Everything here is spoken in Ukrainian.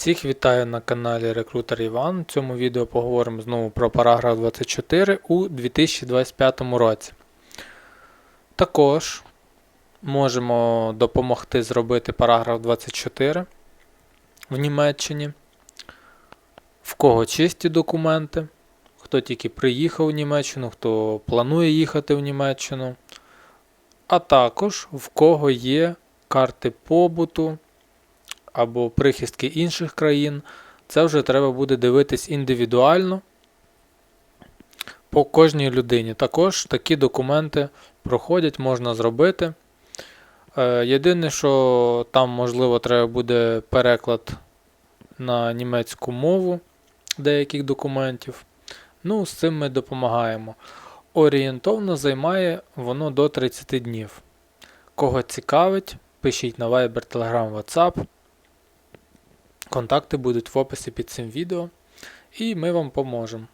Всіх вітаю на каналі Рекрутер Іван. В цьому відео поговоримо знову про параграф 24 у 2025 році. Також можемо допомогти зробити параграф 24 в Німеччині. В кого чисті документи, хто тільки приїхав в Німеччину, хто планує їхати в Німеччину. А також в кого є карти побуту або прихистки інших країн. Це вже треба буде дивитись індивідуально по кожній людині. Також такі документи проходять, можна зробити. Е, Єдине, що там, можливо, треба буде переклад на німецьку мову деяких документів. Ну, з цим ми допомагаємо. Орієнтовно займає воно до 30 днів. Кого цікавить, пишіть на Viber, Telegram, WhatsApp. Контакти будуть в описі під цим відео, і ми вам поможемо.